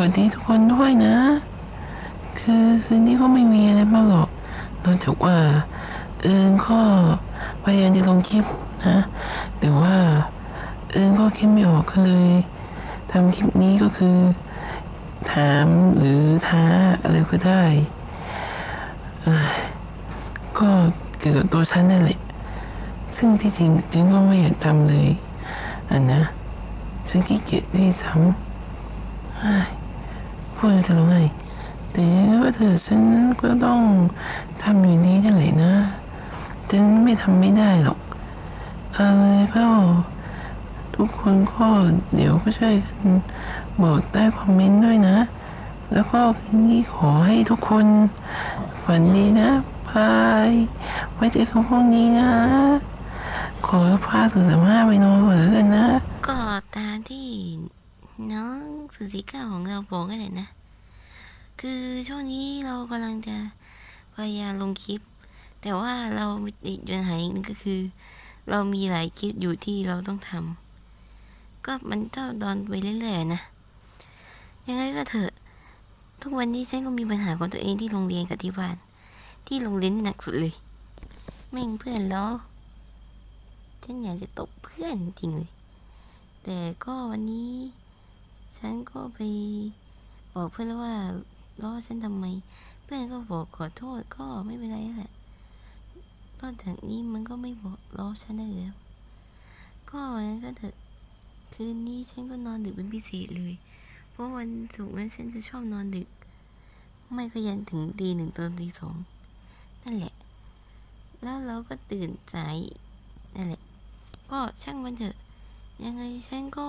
วัสดีทุกคนด้วยนะ คือคืนนี้ก็ไม่มีอะไรมากหรอกนอกจากว่าเอิงก็พยายามจะลงคลิปนะ แต่ว่าเอิงก็คิดไม่ออกก็เลยทำคลิปนี้ก็คือ ถามหรือท้าอะไรก็ได้ ก็เกี่ยวกับตัวฉันนั่นแหละ ซึ่งที่จริงฉันก็ไม่อยากทำเลยอันนะฉันขี้เกียจด้วยซ้ำ เฮ้ยพูดแล้วจะร้องไห้แต่ยังไงก็เถอฉันก็ต้องทำอยู่ดีนั่นแหละนะฉันไม่ทำไม่ได้หรอกอะไรก็ทุกคนก็เดี๋ยวก็ช่วยกันบอกใต้คอมเมนต์ด้วยนะ แล้วก็คืนนี้ขอให้ทุกคนฝันดีนะบายไว้เจอกันพรุ่งนี้นะ ขอพาสุดสามารถไปนอนก่อนแล้วกันนะ ก็ตามที่ น้องสุสิก้าของเราบอกกันเลยนะ คือช่วงนี้เรากำลังจะพยายามลงคลิป แต่ว่าเราติดปัญหาอีกนึงก็คือ เรามีหลายคลิปอยู่ที่เราต้องทำก็มันต้องดอนไปเรื่อยๆนะ ยังไงก็เถอะ ทุกวันนี้ฉันก็มีปัญหาของตัวเองที่โรงเรียนกับที่บ้าน ที่โรงเรียนหนักสุดเลย แม่งเพื่อนล้อฉันอยากจะตบเพื่อนจริงเลยแต่ก็วันนี้ ฉันก็ไปบอกเพื่อนวว่าล้อฉันทำไม เพื่อนก็บอกขอโทษก็ไม่เป็นไรแหละนอกจากนี้มันก็ไม่บอกล้อฉันได้แล้ว ก็งั้นก็เถอะคืนนี้ฉันก็นอนดึกเป็นพิเศษเลย เพราะวันศุกร์นั้นฉันจะชอบนอนดึก ไม่ก็ยันถึงตีหนึ่งตอนตีสองนั่นแหละ แล้วเราก็ตื่นสายนั่นแหละ ก็ช่างมันเถอะ ยังไงฉันก็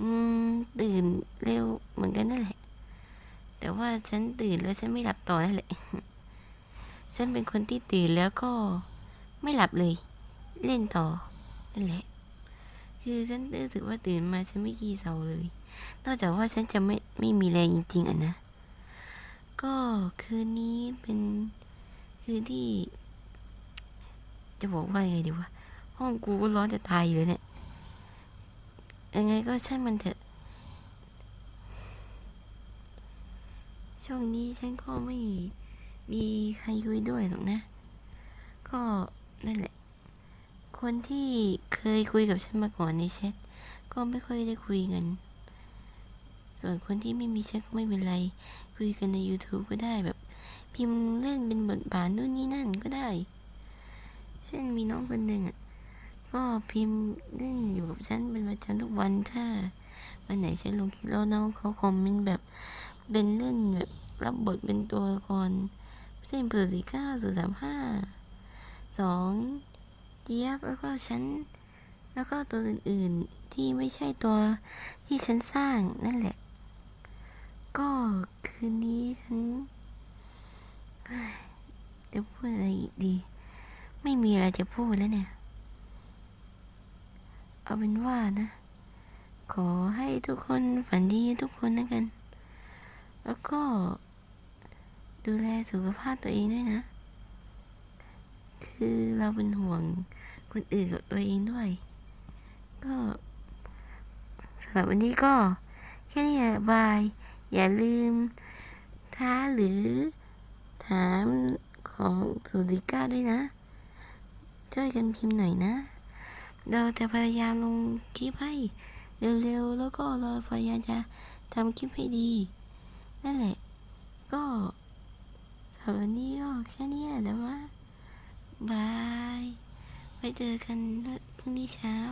อืม ตื่นเร็วเหมือนกันนั่นแหละ แต่ว่าฉันตื่นแล้วฉันไม่หลับต่อนั่นแหละ ฉันเป็นคนที่ตื่นแล้วก็ไม่หลับเลย เล่นต่อนั่นแหละ คือฉันรู้สึกว่าตื่นมาฉันไม่กี่เศร้าเลย นอกจากว่าฉันจะไม่ไม่มีแรงจริงๆอะนะ ก็คืนนี้เป็นคืนที่ จะบอกว่าไงดีวะห้องกูก็ร้อนจะตายอยู่เลยเนี่ย ยังไงก็ช่างมันเถอะช่วงนี้ฉันก็ไม่มีใครคุยด้วยหรอกนะ ก็นั่นแหละ คนที่เคยคุยกับฉันมาก่อนในแชทก็ไม่ค่อยได้คุยกัน ส่วนคนที่ไม่มีแชทก็ไม่เป็นไร คุยกันใน YouTube ก็ได้แบบ พิมพ์เล่นเป็นบทบาทนู่นนี่นั่นก็ได้ เช่นมีน้องคนหนึ่งอะ ก็พิมพ์เล่นอยู่กับฉันเป็นประจำทุกวันถ้าวันไหนฉันลงคลิปแล้วน้องเขาคอมเมนต์แบบเป็นเล่นแบบรับบทเป็นตัวละครเช่นเปิดสี่เก้าศูนย์สามห้าสองเจี๊ยบแล้วก็ฉันแล้วก็ตัวอื่นๆที่ไม่ใช่ตัวที่ฉันสร้างนั่นแหละ ก็คืนนี้ฉันจะพูดอะไรอีกดี ไม่มีอะไรจะพูดแล้วเนี่ย เอาเป็นว่านะ ขอให้ทุกคนฝันดีทุกคนนะกัน แล้วก็ ดูแลสุขภาพตัวเองด้วยนะ คือเราเป็นห่วงคนอื่นกับตัวเองด้วย ก็สำหรับวันนี้ก็ แค่นี้แหละบาย อย่าลืม ท้าหรือถามของสุดิก้าด้วยนะ ช่วยกันพิมพ์หน่อยนะ เราจะพยายามลงคลิปให้เร็วๆ แล้วก็เราพยายามจะทำคลิปให้ดี นั่นแหละ ก็สำหรับนี้ก็แค่นี้แหละว่าบาย ไว้เจอกันพรุ่งนี้เช้า